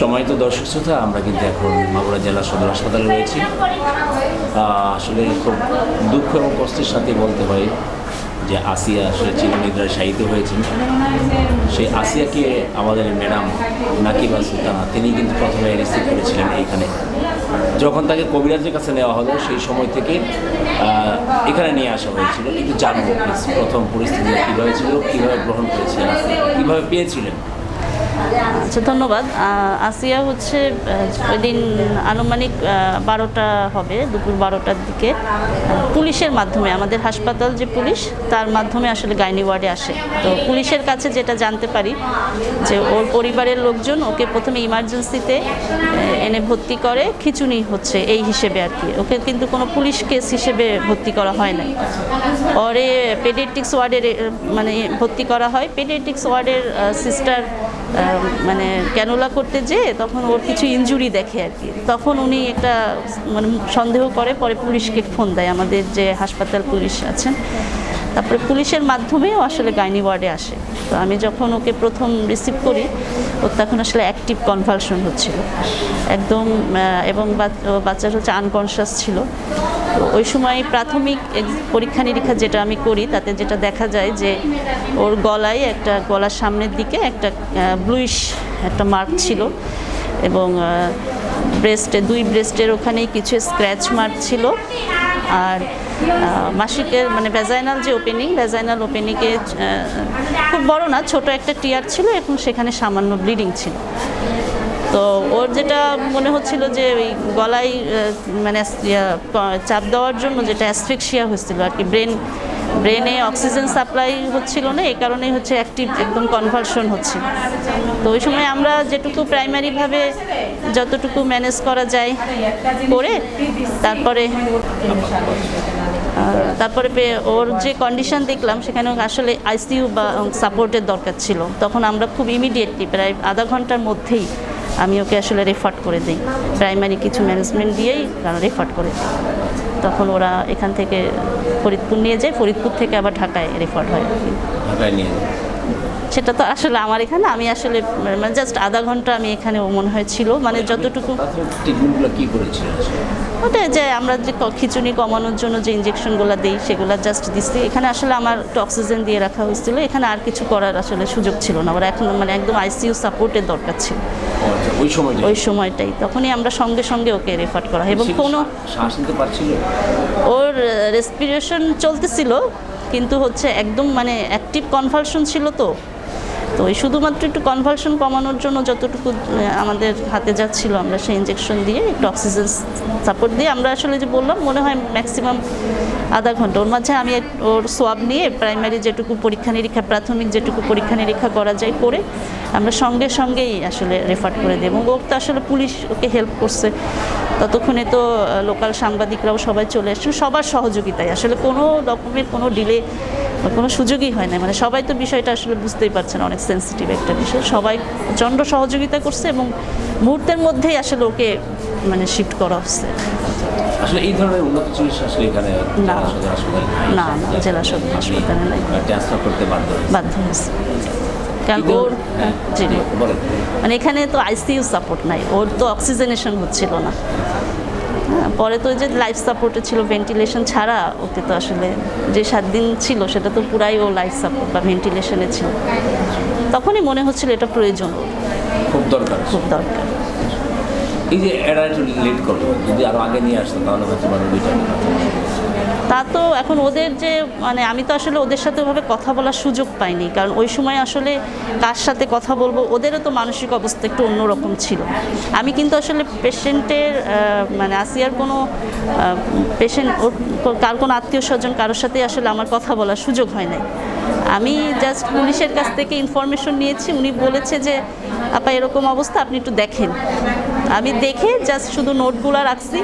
সময়ত দর্শক শ্রোতা, আমরা কিন্তু এখন মাগুরা জেলা সদর হাসপাতালে রয়েছি। আসলে খুব দুঃখ এবং কষ্টের সাথে বলতে হয় যে আসিয়া আসলে চিরনিদ্রায় শায়িত হয়েছেন। সেই আসিয়াকে আমাদের ম্যাডাম নাকিবা সুলতানা, তিনি কিন্তু প্রথমে রিসিভ করেছিলেন এইখানে। যখন তাকে কবিরাজের কাছে নেওয়া হলো, সেই সময় থেকে এখানে নিয়ে আসা হয়েছিল। একটু জানব প্রথম পরিস্থিতি কীভাবে ছিল, কীভাবে গ্রহণ করেছিলেন কীভাবে পেয়েছিলেন? আচ্ছা ধন্যবাদ। আসিয়া হচ্ছে ওই দিন আনুমানিক বারোটা হবে, দুপুর বারোটার দিকে। পুলিশের মাধ্যমে, আমাদের হাসপাতাল যে পুলিশ, তার মাধ্যমে আসলে গাইনি ওয়ার্ডে আসে। তো পুলিশের কাছে যেটা জানতে পারি, যে ওর পরিবারের লোকজন ওকে প্রথমে ইমার্জেন্সিতে এনে ভর্তি করে খিচুনি হচ্ছে এই হিসেবে আর কি। ওকে কিন্তু কোনো পুলিশ কেস হিসেবে ভর্তি করা হয় না পরে পেডিয়াট্রিক্স ওয়ার্ডের মানে ভর্তি করা হয়। পেডিয়াট্রিক্স ওয়ার্ডের সিস্টার মানে ক্যানোলা করতে যেয়ে তখন ওর কিছু ইঞ্জুরি দেখে আর কি। তখন উনি একটা মানে সন্দেহ করে, পরে পুলিশকে ফোন দেয়। আমাদের যে হাসপাতাল পুলিশ আছেন তারপরে পুলিশের মাধ্যমেও আসলে গাইনি ওয়ার্ডে আসে। তো আমি যখন ওকে প্রথম রিসিভ করি, ওর তখন আসলে অ্যাক্টিভ কনভালশন হচ্ছিল। একদম এবং বাচ- ও বাচ্চার হচ্ছে আনকনশাস ছিল। তো ওই সময় প্রাথমিক পরীক্ষা নিরীক্ষা যেটা আমি করি, তাতে যেটা দেখা যায় যে ওর গলায় একটা, গলার সামনের দিকে একটা ব্লুইশ একটা মার্ক ছিল। এবং ব্রেস্টে দুই ব্রেস্টের ওখানেই কিছু স্ক্র্যাচ মার্ক ছিল। আর মাসিকের মানে ভ্যাজাইনাল যে ওপেনিং ভ্যাজাইনাল ওপেনিংয়ে খুব বড় না, ছোট একটা টিয়ার ছিল এবং সেখানে সামান্য ব্লিডিং ছিল। তো ওর যেটা মনে হচ্ছিল যে ওই গলায় মানে চাপ দেওয়ার জন্য যেটা অ্যাসফিক্সিয়া হচ্ছিল আর কি ব্রেন ব্রেনে অক্সিজেন সাপ্লাই হচ্ছিল না এই কারণেই হচ্ছে অ্যাক্টিভ একদম কনভালশন হচ্ছে তো ওই সময় আমরা যেটুকু প্রাইমারিভাবে যতটুকু ম্যানেজ করা যায় করে তারপরে তারপরে ওর যে কন্ডিশন দেখলাম, সেখানে আসলে আইসিইউ বা সাপোর্টের দরকার ছিল। তখন আমরা খুব ইমিডিয়েটলি প্রায় আধা ঘণ্টার মধ্যেই আমি ওকে আসলে রেফার করে দিই। প্রাইমারি কিছু ম্যানেজমেন্ট দিয়েই রেফার করে তখন ওরা এখান থেকে ফরিদপুর নিয়ে যায়। ফরিদপুর থেকে আবার ঢাকায় রেফার হয়। সেটা তো আসলে আমার এখানে। আমি আসলে মানে জাস্ট আধা ঘণ্টা আমি এখানে মনে হয় ছিল। মানে যতটুকু কী? ওটা যে আমরা যে খিচুনি কমানোর জন্য যে ইঞ্জেকশনগুলো দিই সেগুলো জাস্ট দিচ্ছি এখানে আসলে আমার একটু অক্সিজেন দিয়ে রাখা হয়েছিল। এখানে আর কিছু করার আসলে সুযোগ ছিল না। ওরা এখন মানে একদম আইসিইউ সাপোর্টের দরকার ছিল। আচ্ছা, ওই সময় ওই সময়টাই। তখনই আমরা সঙ্গে সঙ্গে ওকে রেফার করা হয়। এবং কোনো শ্বাস নিতে পারছিল? ওর রেসপিরেশন চলতেছিল। কিন্তু হচ্ছে একদম মানে অ্যাক্টিভ কনভালশন ছিল তো। তো ওই শুধুমাত্র একটু কনভালশন কমানোর জন্য যতটুকু আমাদের হাতে যাচ্ছিল আমরা সেই ইঞ্জেকশন দিয়ে একটু অক্সিজেন সাপোর্ট দিয়ে আমরা আসলে যে বললাম, মনে হয় ম্যাক্সিমাম আধা ঘণ্টা। ওর মাঝে আমি ওর সোয়াব নিয়ে প্রাইমারি যেটুকু পরীক্ষা নিরীক্ষা, প্রাথমিক যেটুকু পরীক্ষা নিরীক্ষা করা যায় করে আমরা সঙ্গে সঙ্গেই আসলে রেফার করে দিই এবং ওর তো আসলে পুলিশ ওকে হেল্প করছে। ততক্ষণে তো লোকাল সাংবাদিকরাও সবাই চলে এসেছিল সবার সহযোগিতায়। আসলে কোনো রকমের কোনো ডিলে কোনো সুযোগই হয় না মানে সবাই তো বিষয়টা আসলে বুঝতেই পারছেন অনেক সেন্সিটিভ একটা বিষয়। সবাই প্রচণ্ড সহযোগিতা করছে এবং মুহূর্তের মধ্যেই আসলে ওকে মানে শিফট করা হচ্ছে। আসলে এই ধরনের উন্নত চিকিৎসা আসলে এখানে না। জেলা সদর হাসপাতালে না জেলা সদর হাসপাতালে নাই। ট্রান্সফার করতে বাধ্য হয়েছে। কারণ ওর জি। মানে এখানে তো আইসিইউ সাপোর্ট নাই। ওর তো অক্সিজেনেশন হচ্ছিল না। হ্যাঁ, পরে তো যে লাইফ সাপোর্টে ছিল ভেন্টিলেশন ছাড়া ওকে তো আসলে যে সাত দিন ছিল সেটা তো পুরাই ও লাইফ সাপোর্ট বা ভেন্টিলেশনে ছিল। তখনই মনে হচ্ছিল এটা প্রয়োজন। খুব দরকার। খুব দরকার। এই যে এরা একটু লেট করল যদি আরও আগে নিয়ে আসতো তাহলে হয়তো রোগীটা তা তো এখন ওদের যে মানে আমি তো আসলে ওদের সাথে ওভাবে কথা বলার সুযোগ পাইনি। কারণ ওই সময় আসলে কার সাথে কথা বলব, ওদেরও তো মানসিক অবস্থা একটু অন্যরকম ছিল। আমি কিন্তু আসলে পেশেন্টের মানে আসিয়ার কোনো পেশেন্ট কার কোনো আত্মীয় স্বজন কারোর সাথে আসলে আমার কথা বলার সুযোগ হয় নাই। আমি জাস্ট পুলিশের কাছ থেকে ইনফরমেশন নিয়েছি, উনি বলেছে যে, আপা, এরকম অবস্থা, আপনি একটু দেখেন। আমি দেখে জাস্ট শুধু নোটগুলো রাখছি।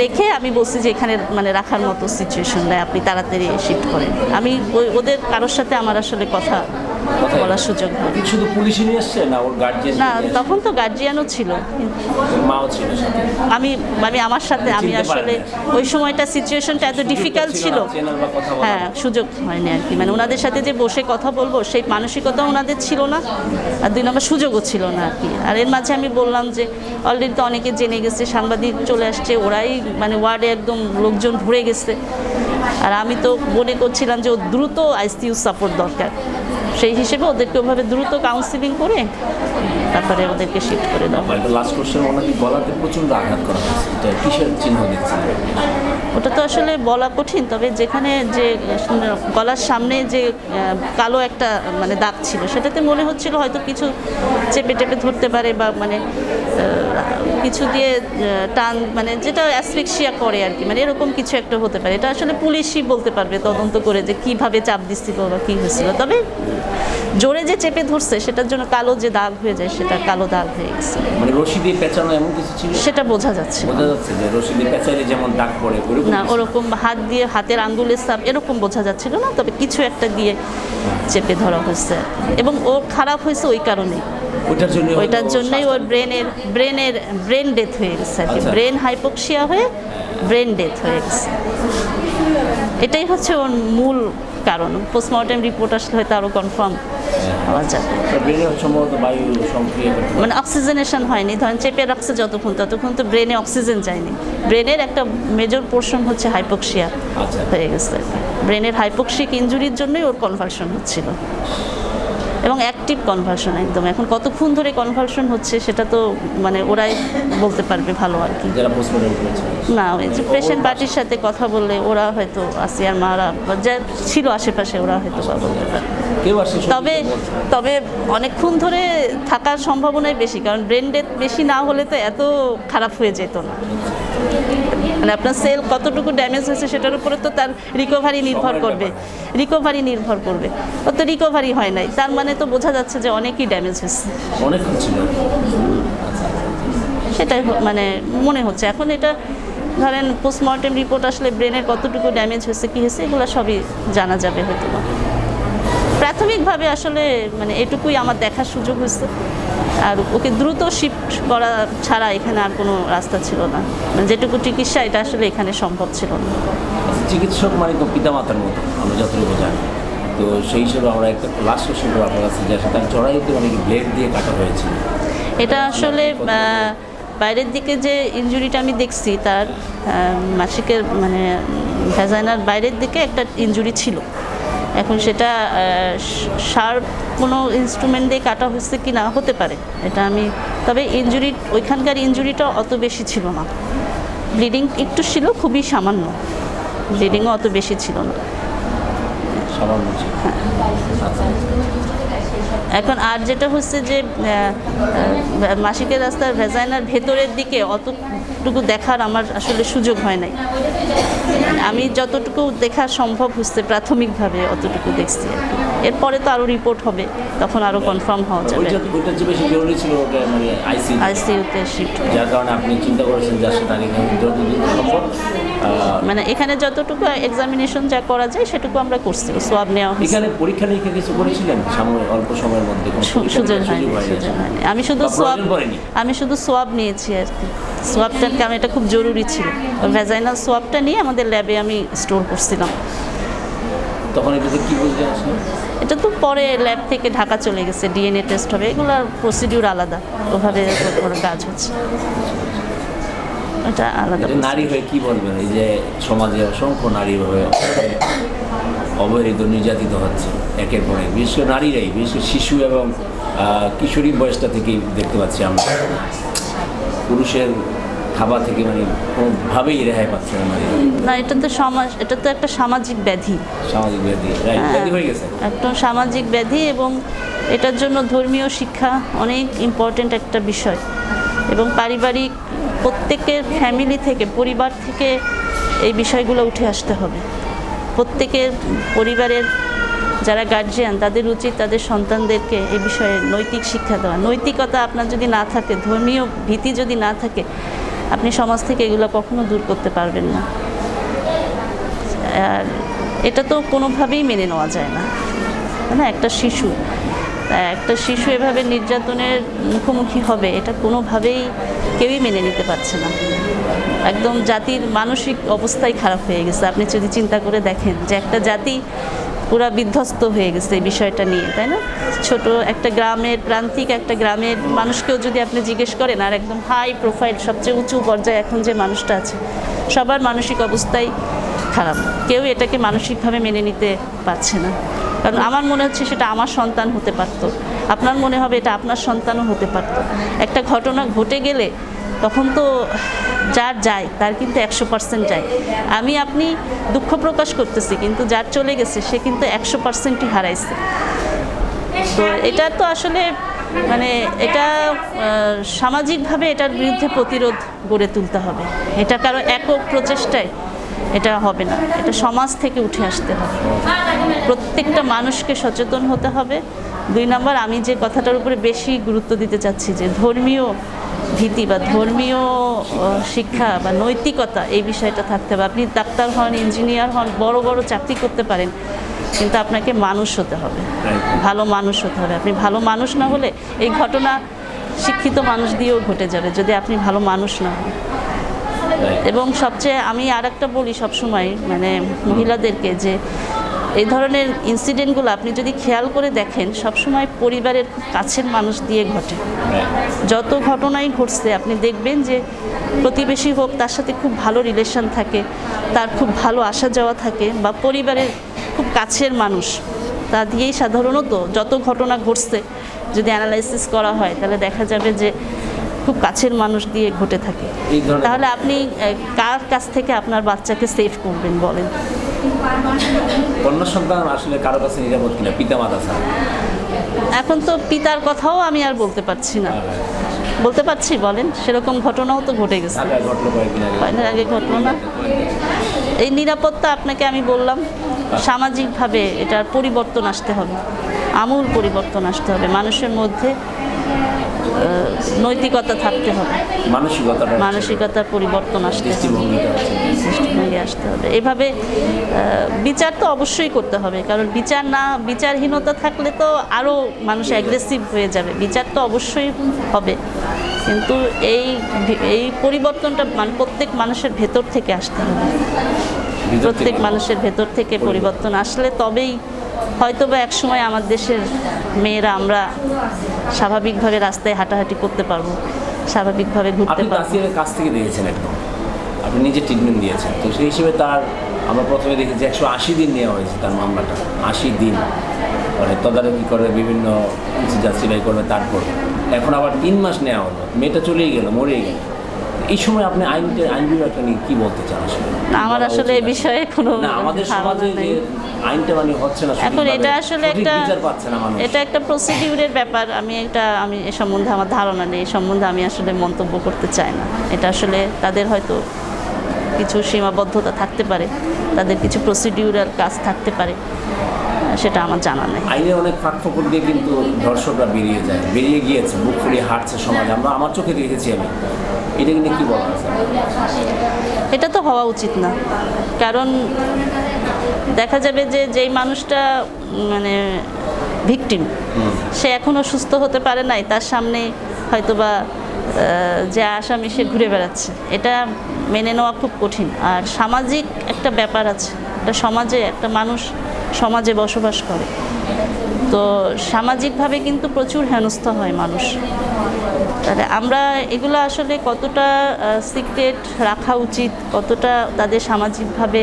রেখে আমি বলছি যে এখানে মানে রাখার মতো সিচুয়েশন আপনি তাড়াতাড়ি শিফট করেন। আমি ওদের কারোর সাথে আমার আসলে কথা কোথায়? বলার সুযোগ হয়নি কি শুধু পুলিশই নিয়ে এসছে না ওর গার্জিয়ান না তখন তো গার্জিয়ানও ছিল। মাও ছিল আমি আমি আমার সাথে আমি আসলে ওই সময়টা সিচুয়েশনটা এত ডিফিকাল্ট ছিল কথা। হ্যাঁ সুযোগ হয়নি আর কি। মানে ওনাদের সাথে যে বসে কথা বলব সেই মানসিকতা ওনাদের ছিল না। আর দুই নম্বর সুযোগও ছিল না আর কি। আর এর মাঝে আমি বললাম যে অলরেডি তো অনেকে জেনে গেছে সাংবাদিক চলে আসছে ওরাই মানে ওয়ার্ডে একদম লোকজন ভরে গেছে। আর আমি তো মনে করছিলাম যে ও দ্রুত আইসিইউ সাপোর্ট দরকার। সেই হিসেবে ওদেরকে ওভাবে দ্রুত কাউন্সিলিং করে তারপরে ওদেরকে শিফট করে দাও। লাস্ট কোশ্চেন ওনাকে গলাতে প্রচণ্ড আঘাত করা হয়েছে। এটা কিসের চিহ্ন দিচ্ছে? ওটা তো আসলে বলা কঠিন তবে যেখানে যে গলার সামনে যে কালো একটা মানে দাগ ছিল সেটাতে মনে হচ্ছিল হয়তো কিছু চেপে টেপে ধরতে পারে বা মানে কিছু দিয়ে টান মানে যেটা অ্যাসফিক্সিয়া করে আর কি মানে এরকম কিছু একটা হতে পারে। এটা আসলে পুলিশই বলতে পারবে তদন্ত করে যে কীভাবে চাপ দিচ্ছিল বা কী হয়েছিল। তবে জোরে যে চেপে ধরছে সেটার জন্য কালো যে দাগ হয়ে যায় সেটা কালো দাগ হয়ে গেছে। মানে রশি দিয়ে পেঁচানো এমন কিছু ছিল? সেটা বোঝা যাচ্ছে বোঝা যাচ্ছে যে রশি দিয়ে পেঁচাইলে যেমন দাগ পড়ে না? ওরকম হাত দিয়ে হাতের আঙ্গুলের সাপ এরকম বোঝা যাচ্ছিল না তবে কিছু একটা দিয়ে চেপে ধরা হয়েছে। এবং ও খারাপ হয়েছে ওই কারণে। ওইটার জন্য ওইটার জন্যই ওর ব্রেনের ব্রেনের ব্রেন ডেথ হয়ে গেছে আর কি। আচ্ছা। ব্রেন হাইপোক্সিয়া হয়ে ব্রেন ডেথ হয়ে গেছে। এটাই হচ্ছে ওর মূল কারণ পোস্টমর্টেম রিপোর্ট আসলে হয়তো আরও কনফার্ম হওয়া যাবে। পারে। মানে অক্সিজেনেশন হয়নি ধরেন চেপে রাখছে যতক্ষণ ততক্ষণ তো ব্রেনে অক্সিজেন যায়নি। ব্রেনের একটা মেজর পোর্শন হচ্ছে হাইপোক্সিয়া আচ্ছা। হয়ে গেছে। ব্রেনের হাইপোক্সিক ইঞ্জুরির জন্যই ওর কনভার্সন হচ্ছিল। এবং অ্যাক্টিভ কনভার্সন একদম। এখন কতক্ষণ ধরে কনভার্সন হচ্ছে সেটা তো মানে ওরাই বলতে পারবে ভালো আর কি। না ওই যে পেশেন্ট পার্টির সাথে কথা বললে ওরা হয়তো আসিয়ার মারা যা ছিল আশেপাশে ওরা হয়তো বা বলতে পারে তবে তবে অনেকক্ষণ ধরে থাকার সম্ভাবনাই বেশি কারণ ব্রেন ডেথ বেশি না হলে তো এত খারাপ হয়ে যেত না। মানে আপনার সেল কতটুকু ড্যামেজ হয়েছে সেটার উপরে তো তার রিকভারি নির্ভর করবে। রিকভারি নির্ভর করবে। ও তো রিকভারি হয় নাই। তার মানে তো বোঝা যাচ্ছে যে অনেকই ড্যামেজ হয়েছে। ছিল সেটাই মানে মনে হচ্ছে। এখন এটা ধরেন পোস্টমর্টেম রিপোর্ট আসলে ব্রেনের কতটুকু ড্যামেজ হয়েছে কী হয়েছে এগুলো সবই জানা যাবে হয়তো। প্রাথমিকভাবে আসলে মানে এটুকুই আমার দেখার সুযোগ হয়েছে। আর ওকে দ্রুত শিফট করা ছাড়া এখানে আর কোনো রাস্তা ছিল না। মানে যেটুকু চিকিৎসা এটা আসলে এখানে সম্ভব ছিল না। চিকিৎসক মানে তো পিতামাতার মতো আমরা যতটুকু জানি। তো সেই হিসেবে আমরা একটা লাস্ট কোশ্চেন করে আপনার কাছে যে তার জড়াইতে অনেক ব্লেড দিয়ে কাটা হয়েছিল এটা আসলে বাইরের দিকে যে ইনজুরিটা আমি দেখছি তার মাসিকের মানে ভ্যাজাইনার বাইরের দিকে একটা ইনজুরি ছিল। এখন সেটা শার্প কোনো ইনস্ট্রুমেন্ট দিয়ে কাটা হয়েছে কি না হতে পারে। এটা আমি তবে ইঞ্জুরি ওইখানকার ইঞ্জুরিটা অত বেশি ছিল না। ব্লিডিং একটু ছিল খুবই সামান্য। ব্লিডিংও অত বেশি ছিল না। আচ্ছা এখন আর যেটা হচ্ছে যে মাসিকের রাস্তার ভেজাইনার ভেতরের দিকে অতটুকু দেখার আমার আসলে সুযোগ হয় নাই আমি যতটুকু দেখা সম্ভব হচ্ছে, প্রাথমিকভাবে অতটুকু দেখছি আর কি। এরপরে তো আরও রিপোর্ট হবে তখন আরও কনফার্ম হওয়া যাবে। ওইটা ওইটার যে বেশি জরুরি ছিল ওটা মানে আইসি আইসিইউতে শিফট যার কারণে আপনি চিন্তা করেছেন যার সাথে আগে যতদূর সম্ভব মানে এখানে যতটুকু এক্সামিনেশন যা করা যায় সেটুকু আমরা করছি সোয়াব নেওয়া হয়েছে এখানে পরীক্ষা নিরীক্ষা কিছু করেছিলেন? সামনে অল্প সময়ের মধ্যে সুযোগ হয়নি সুযোগ হয়নি? আমি শুধু সোয়াব আমি শুধু সোয়াব নিয়েছি আর কি। সোয়াবটা কারণ এটা খুব জরুরি ছিল। ভ্যাজাইনাল সোয়াবটা নিয়ে আমাদের ল্যাবে আমি স্টোর করছিলাম। তখন এটাতে কি বুঝতে আসলে? এটা তো পরে ল্যাব থেকে ঢাকা চলে গেছে ডিএনএ টেস্ট হবে এগুলোর প্রসিডিউর আলাদা ওভাবে ওর কাজ হচ্ছে। এটা আলাদা নারী হয়ে কি বলবেন? এই যে সমাজে অসংখ্য নারী হয়ে অবহেলিত নির্যাতিত হচ্ছে একের পরে করে নারীরাই বিশেষ করে শিশু এবং কিশোরী বয়সটা থেকেই দেখতে পাচ্ছি আমরা। পুরুষের খাবার থেকে মানে কোনোভাবেই রেহাই পাচ্ছে না নারীরা না এটা তো সমাজ এটা তো একটা সামাজিক ব্যাধি। সামাজিক ব্যাধি রাইট ব্যাধি হয়ে গেছে। একটা সামাজিক ব্যাধি এবং এটার জন্য ধর্মীয় শিক্ষা অনেক ইম্পর্ট্যান্ট একটা বিষয়। এবং পারিবারিক প্রত্যেকের ফ্যামিলি থেকে পরিবার থেকে এই বিষয়গুলো উঠে আসতে হবে। প্রত্যেকের পরিবারের যারা গার্জিয়ান তাদের উচিত তাদের সন্তানদেরকে এ বিষয়ে নৈতিক শিক্ষা দেওয়া। নৈতিকতা আপনার যদি না থাকে ধর্মীয় ভীতি যদি না থাকে আপনি সমাজ থেকে এগুলো কখনো দূর করতে পারবেন না। আর এটা তো কোনোভাবেই মেনে নেওয়া যায় না। না? একটা শিশু। একটা শিশু এভাবে নির্যাতনের মুখোমুখি হবে, এটা কোনোভাবেই কেউই মেনে নিতে পারছে না। একদম জাতির মানসিক অবস্থাই খারাপ হয়ে গেছে। আপনি যদি চিন্তা করে দেখেন যে একটা জাতি পুরা বিধ্বস্ত হয়ে গেছে এই বিষয়টা নিয়ে, তাই না? ছোট একটা গ্রামের প্রান্তিক একটা গ্রামের মানুষকেও যদি আপনি জিজ্ঞেস করেন, আর একদম হাই প্রোফাইল সবচেয়ে উঁচু পর্যায়ে এখন যে মানুষটা আছে, সবার মানসিক অবস্থাই খারাপ। কেউ এটাকে মানসিকভাবে মেনে নিতে পারছে না। কারণ আমার মনে হচ্ছে সেটা আমার সন্তান হতে পারতো। আপনার মনে হবে এটা আপনার সন্তানও হতে পারতো। একটা ঘটনা ঘটে গেলে তখন তো যার যায়, তার কিন্তু একশো পার্সেন্ট যায়। আমি আপনি দুঃখ প্রকাশ করতেছি, কিন্তু যার চলে গেছে, সে কিন্তু একশো পার্সেন্টই হারাইছে। তো এটা তো আসলে মানে এটা সামাজিকভাবে এটার বিরুদ্ধে প্রতিরোধ গড়ে তুলতে হবে। এটা কারও একক প্রচেষ্টায় এটা হবে না। এটা সমাজ থেকে উঠে আসতে হবে। প্রত্যেকটা মানুষকে সচেতন হতে হবে। দুই নম্বর, আমি যে কথাটার উপরে বেশি গুরুত্ব দিতে চাচ্ছি যে ধর্মীয় ভীতি বা ধর্মীয় শিক্ষা বা নৈতিকতা এই বিষয়টা থাকতে হবে। আপনি ডাক্তার হন, ইঞ্জিনিয়ার হন, বড় বড় চাকরি করতে পারেন, কিন্তু আপনাকে মানুষ হতে হবে। ভালো মানুষ হতে হবে। আপনি ভালো মানুষ না হলে এই ঘটনা শিক্ষিত মানুষ দিয়েও ঘটে যাবে, যদি আপনি ভালো মানুষ না হন। এবং সবচেয়ে আমি আর একটা বলি সবসময় মানে মহিলাদেরকে যে এই ধরনের ইনসিডেন্টগুলো আপনি যদি খেয়াল করে দেখেন সবসময় পরিবারের খুব কাছের মানুষ দিয়ে ঘটে। যত ঘটনাই ঘটছে আপনি দেখবেন যে প্রতিবেশী হোক তার সাথে খুব ভালো রিলেশন থাকে তার খুব ভালো আসা যাওয়া থাকে বা পরিবারের খুব কাছের মানুষ তা দিয়েই সাধারণত যত ঘটনা ঘটছে যদি অ্যানালাইসিস করা হয় তাহলে দেখা যাবে যে খুব কাছের মানুষ দিয়ে ঘটে থাকে। তাহলে আপনি কার কাছ থেকে আপনার বাচ্চাকে সেভ করবেন বলেন? কন্যা সন্তান আসলে কারও কাছে নিরাপদ কিনা? পিতা মাতা ছাড়া। এখন তো পিতার কথাও আমি আর বলতে পারছি না। বলতে পারছি বলেন। সেরকম ঘটনাও তো ঘটে গেছে। কয়েকদিন আগে। কয়েকদিন আগে ঘটলো না। এই নিরাপত্তা আপনাকে আমি বললাম সামাজিকভাবে এটার পরিবর্তন আসতে হবে। আমূল পরিবর্তন আসতে হবে। মানুষের মধ্যে নৈতিকতা থাকতে হবে। মানসিকতাটা মানসিকতার পরিবর্তন আসতে হবে। দৃষ্টিভঙ্গি আসতে হবে। এভাবে বিচার তো অবশ্যই করতে হবে। কারণ বিচার না বিচারহীনতা থাকলে তো আরও মানুষ অ্যাগ্রেসিভ হয়ে যাবে। বিচার তো অবশ্যই হবে। কিন্তু এই এই পরিবর্তনটা মানে প্রত্যেক মানুষের ভেতর থেকে আসতে হবে। প্রত্যেক মানুষের ভেতর থেকে পরিবর্তন আসলে তবেই হয়তো বা একসময় আমার দেশের মেয়েরা আমরা স্বাভাবিকভাবে রাস্তায় হাঁটাহাঁটি করতে পারব স্বাভাবিকভাবে ঘুরতে পারব। কাছ থেকে দিয়েছেন একদম। আপনি নিজে ট্রিটমেন্ট দিয়েছেন। তো সেই হিসেবে তার আমরা প্রথমে দেখেছি একশো আশি দিন নেওয়া হয়েছে তার মামলাটা আশি দিন। মানে তদারকি করে বিভিন্ন কিছু যাত্রীবাই করবে তারপর। এখন আবার তিন মাস নেওয়া হলো। মেয়েটা চলেই গেল মরেই গেল। এই সময় আপনি আইনটা আইন বিভাগটা নিয়ে কী বলতে চান আসলে? না, আমার আসলে এই বিষয়ে কোনো না আমাদের সমাজে। যে আইনটা মানে হচ্ছে না এখন এটা আসলে একটা এটা একটা প্রসিডিউরের ব্যাপার। আমি এটা আমি এ সম্বন্ধে আমার ধারণা নেই। এ সম্বন্ধে আমি আসলে মন্তব্য করতে চাই না। এটা আসলে তাদের হয়তো কিছু সীমাবদ্ধতা থাকতে পারে। তাদের কিছু প্রসিডিউরাল কাজ থাকতে পারে। সেটা আমার জানা নেই। আইনের অনেক ফাঁক ফোকর দিয়ে কিন্তু ধর্ষকরা বেরিয়ে যায়। বেরিয়ে গিয়েছে বুক ফুলিয়ে হাঁটছে সমাজ। আমরা আমার চোখে দেখেছি আমি। এটা কিন্তু কি বলা আছে? এটা তো হওয়া উচিত না। কারণ দেখা যাবে যে যেই মানুষটা মানে ভিকটিম সে এখনও সুস্থ হতে পারে নাই তার সামনে হয়তোবা যে আসামি সে ঘুরে বেড়াচ্ছে। এটা মেনে নেওয়া খুব কঠিন। আর সামাজিক একটা ব্যাপার আছে। একটা সমাজে একটা মানুষ সমাজে বসবাস করে। তো সামাজিকভাবে কিন্তু প্রচুর হেনস্থা হয় মানুষ। তাহলে আমরা এগুলো আসলে কতটা সিক্রেট রাখা উচিত, কতটা তাদের সামাজিকভাবে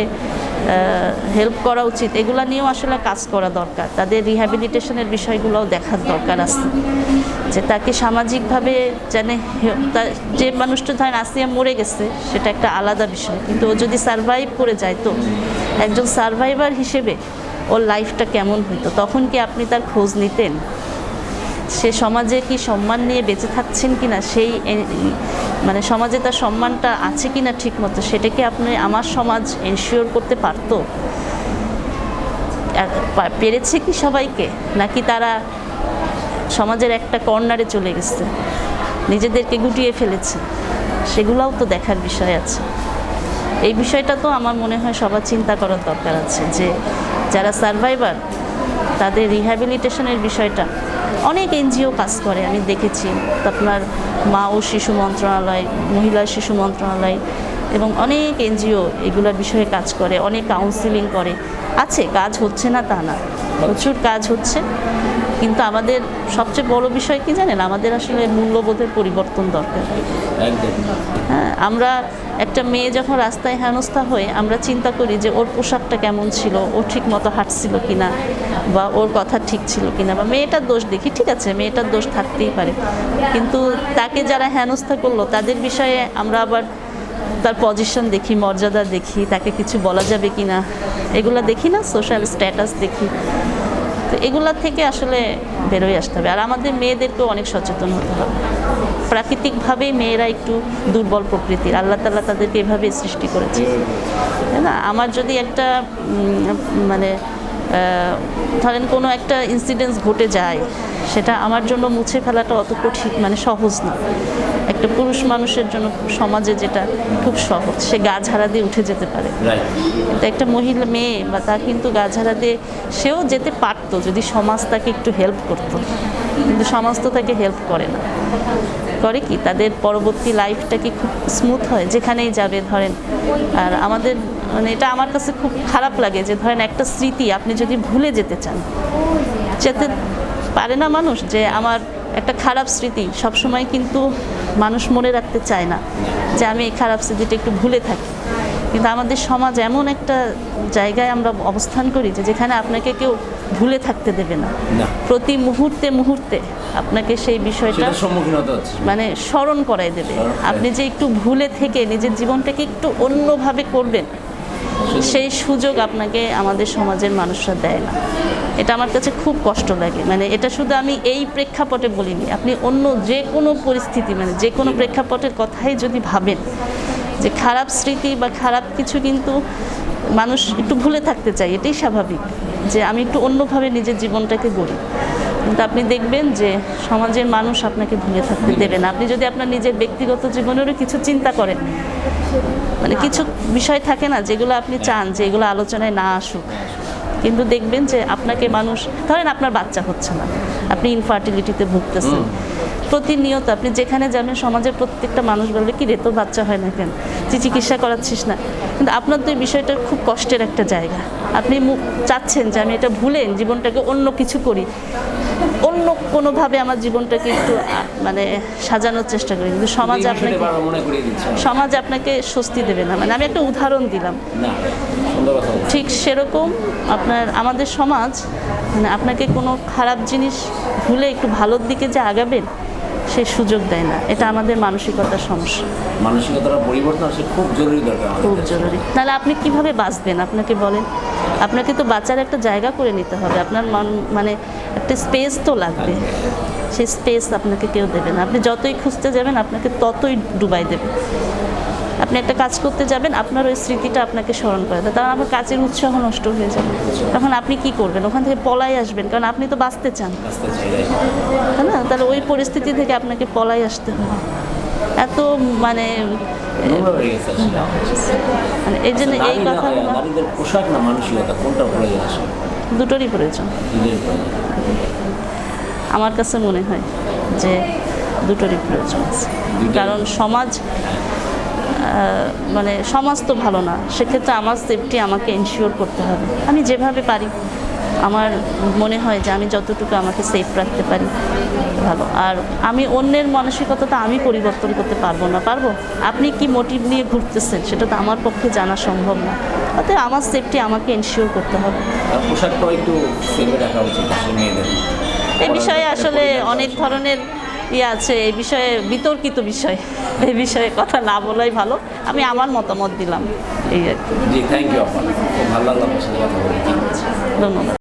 হেল্প করা উচিত, এগুলো নিয়েও আসলে কাজ করা দরকার। তাদের রিহ্যাবিলিটেশনের বিষয়গুলোও দেখার দরকার আছে। যে তাকে সামাজিকভাবে যেন যে মানুষটা ধরেন আসিয়া মরে গেছে, সেটা একটা আলাদা বিষয়। কিন্তু ও যদি সারভাইভ করে যায় তো, একজন সারভাইভার হিসেবে ওর লাইফটা কেমন হইতো? তখন কি আপনি তার খোঁজ নিতেন? সে সমাজে কি সম্মান নিয়ে বেঁচে থাকছেন কি না সেই মানে সমাজে তার সম্মানটা আছে কিনা ঠিক মতো সেটা কি আপনি আমার সমাজ এনশিওর করতে পারতো? পেরেছে কি সবাইকে? নাকি তারা সমাজের একটা কর্নারে চলে গেছে? নিজেদেরকে গুটিয়ে ফেলেছে? সেগুলোও তো দেখার বিষয় আছে। এই বিষয়টা তো আমার মনে হয় সবার চিন্তা করার দরকার আছে যে যারা সার্ভাইভার তাদের রিহ্যাবিলিটেশনের বিষয়টা। অনেক এনজিও কাজ করে আমি দেখেছি। আপনার মা ও শিশু মন্ত্রণালয় মহিলা শিশু মন্ত্রণালয় এবং অনেক এনজিও এগুলোর বিষয়ে কাজ করে অনেক কাউন্সিলিং করে। আছে কাজ হচ্ছে না তা না। প্রচুর কাজ হচ্ছে। কিন্তু আমাদের সবচেয়ে বড় বিষয় কি জানেন? আমাদের আসলে মূল্যবোধের পরিবর্তন দরকার। হ্যাঁ আমরা একটা মেয়ে যখন রাস্তায় হেনস্থা হয়ে আমরা চিন্তা করি যে ওর পোশাকটা কেমন ছিল, ও ঠিক মতো হাঁটছিল কিনা বা ওর কথা ঠিক ছিল কিনা বা মেয়েটার দোষ দেখি, ঠিক আছে, মেয়েটার দোষ থাকতেই পারে। কিন্তু তাকে যারা হেনস্থা করল, তাদের বিষয়ে আমরা আবার তার পজিশন দেখি, মর্যাদা দেখি, তাকে কিছু বলা যাবে কি না এগুলো দেখি না সোশ্যাল স্ট্যাটাস দেখি। তো এগুলা থেকে আসলে বেরোয় আসতে হবে। আর আমাদের মেয়েদেরকেও অনেক সচেতন হতে হবে। প্রাকৃতিকভাবেই মেয়েরা একটু দুর্বল প্রকৃতির। আল্লাহ তাল্লাহ তাদেরকে এভাবে সৃষ্টি করেছে। তাই না? আমার যদি একটা মানে ধরেন কোনো একটা ইনসিডেন্স ঘটে যায় সেটা আমার জন্য মুছে ফেলাটা অত কঠিন মানে সহজ না। একটা পুরুষ মানুষের জন্য সমাজে যেটা খুব সহজ সে গা ঝাড়া দিয়ে উঠে যেতে পারে। কিন্তু একটা মহিলা মেয়ে বা তা কিন্তু গাছাড়া দিয়ে সেও যেতে পারতো যদি সমাজ তাকে একটু হেল্প করতো। কিন্তু সমাজ তো তাকে হেল্প করে না। করে কি? তাদের পরবর্তী লাইফটা কি খুব স্মুথ হয়? যেখানেই যাবে ধরেন আর আমাদের মানে এটা আমার কাছে খুব খারাপ লাগে যে ধরেন একটা স্মৃতি আপনি যদি ভুলে যেতে চান যেতে পারে না মানুষ যে আমার একটা খারাপ স্মৃতি সবসময় কিন্তু মানুষ মনে রাখতে চায় না যে আমি এই খারাপ স্মৃতিটা একটু ভুলে থাকি। কিন্তু আমাদের সমাজ এমন একটা জায়গায় আমরা অবস্থান করি যে যেখানে আপনাকে কেউ ভুলে থাকতে দেবে না। প্রতি মুহূর্তে মুহূর্তে আপনাকে সেই বিষয়টা মানে স্মরণ করাই দেবে। আপনি যে একটু ভুলে থেকে নিজের জীবনটাকে একটু অন্যভাবে করবেন সেই সুযোগ আপনাকে আমাদের সমাজের মানুষরা দেয় না। এটা আমার কাছে খুব কষ্ট লাগে। মানে এটা শুধু আমি এই প্রেক্ষাপটে বলিনি, আপনি অন্য যে কোনো পরিস্থিতি মানে যে কোনো প্রেক্ষাপটের কথাই যদি ভাবেন, যে খারাপ স্মৃতি বা খারাপ কিছু কিন্তু মানুষ একটু ভুলে থাকতে চায়, এটাই স্বাভাবিক যে আমি একটু অন্যভাবে নিজের জীবনটাকে গড়ি। কিন্তু আপনি দেখবেন যে সমাজের মানুষ আপনাকে ভুলে থাকতে দেবে না। আপনি যদি আপনার নিজের ব্যক্তিগত জীবনেরও কিছু চিন্তা করেন মানে কিছু বিষয় থাকে না যেগুলো আপনি চান যে এগুলো আলোচনায় না আসুক। কিন্তু দেখবেন যে আপনাকে মানুষ ধরেন আপনার বাচ্চা হচ্ছে না আপনি ইনফার্টিলিটিতে ভুগতেছেন। প্রতিনিয়ত আপনি যেখানে যাবেন সমাজের প্রত্যেকটা মানুষ বলবে কি রে তোর বাচ্চা হয় না কেন? তুই চিকিৎসা করাচ্ছিস না? কিন্তু আপনার তো এই বিষয়টা খুব কষ্টের একটা জায়গা। আপনি চাচ্ছেন যে আমি এটা ভুলেন জীবনটাকে অন্য কিছু করি। কোনোভাবে আমার জীবনটাকে একটু মানে সাজানোর চেষ্টা করি। কিন্তু সমাজ আপনাকে সমাজ আপনাকে স্বস্তি দেবে না। মানে আমি একটা উদাহরণ দিলাম। ঠিক সেরকম আপনার আমাদের সমাজ মানে আপনাকে কোনো খারাপ জিনিস ভুলে একটু ভালোর দিকে যে আগাবেন সেই সুযোগ দেয় না। এটা আমাদের মানসিকতার সমস্যা। মানসিকতার পরিবর্তন আসলে খুব জরুরি দরকার খুব জরুরি। তাহলে আপনি কীভাবে বাঁচবেন? আপনাকে বলেন। আপনাকে তো বাঁচার একটা জায়গা করে নিতে হবে। আপনার মান- মানে একটা স্পেস তো লাগবে। সেই স্পেস আপনাকে কেউ দেবে না। আপনি যতই খুঁজতে যাবেন আপনাকে ততই ডুবাই দেবে। আপনি একটা কাজ করতে যাবেন আপনার ওই স্মৃতিটা আপনাকে স্মরণ করে দেয় তখন আপনার কাজের উৎসাহ নষ্ট হয়ে যাবে। তখন আপনি কি করবেন? ওখান থেকে পলাই আসবেন। কারণ আপনি তো বাঁচতে চান? তাই না? তাহলে ওই পরিস্থিতি থেকে আপনাকে পলাই আসতে হবে। এত মানে। মানে এই জন্য এই নারী না। কথাগুলো নারীদের পোশাক না মানসিকতা কোনটা প্রয়োজন আসলে? দুটোরই প্রয়োজন। আমার কাছে মনে হয় যে দুটোরই প্রয়োজন আছে। কারণ সমাজ মানে সমাজ তো ভালো না সেক্ষেত্রে আমার সেফটি আমাকে এনশিওর করতে হবে। আমি যেভাবে পারি আমার মনে হয় যে আমি যতটুকু আমাকে সেফ রাখতে পারি ভালো। আর আমি অন্যের মানসিকতাটা আমি পরিবর্তন করতে পারব না। পারব? আপনি কি মোটিভ নিয়ে ঘুরতেছেন? সেটা তো আমার পক্ষে জানা সম্ভব না। অতএব আমার সেফটি আমাকে এনশিওর করতে হবে। পোশাকটাও একটু সেভে রাখা উচিত মেয়েদের। এই বিষয়ে আসলে অনেক ধরনের ইয়ে আছে। এই বিষয়ে বিতর্কিত বিষয়। এই বিষয়ে কথা না বলাই ভালো। আমি আমার মতামত দিলাম। এই আর কি। জি থ্যাংক ইউ ভালো লাগল ধন্যবাদ।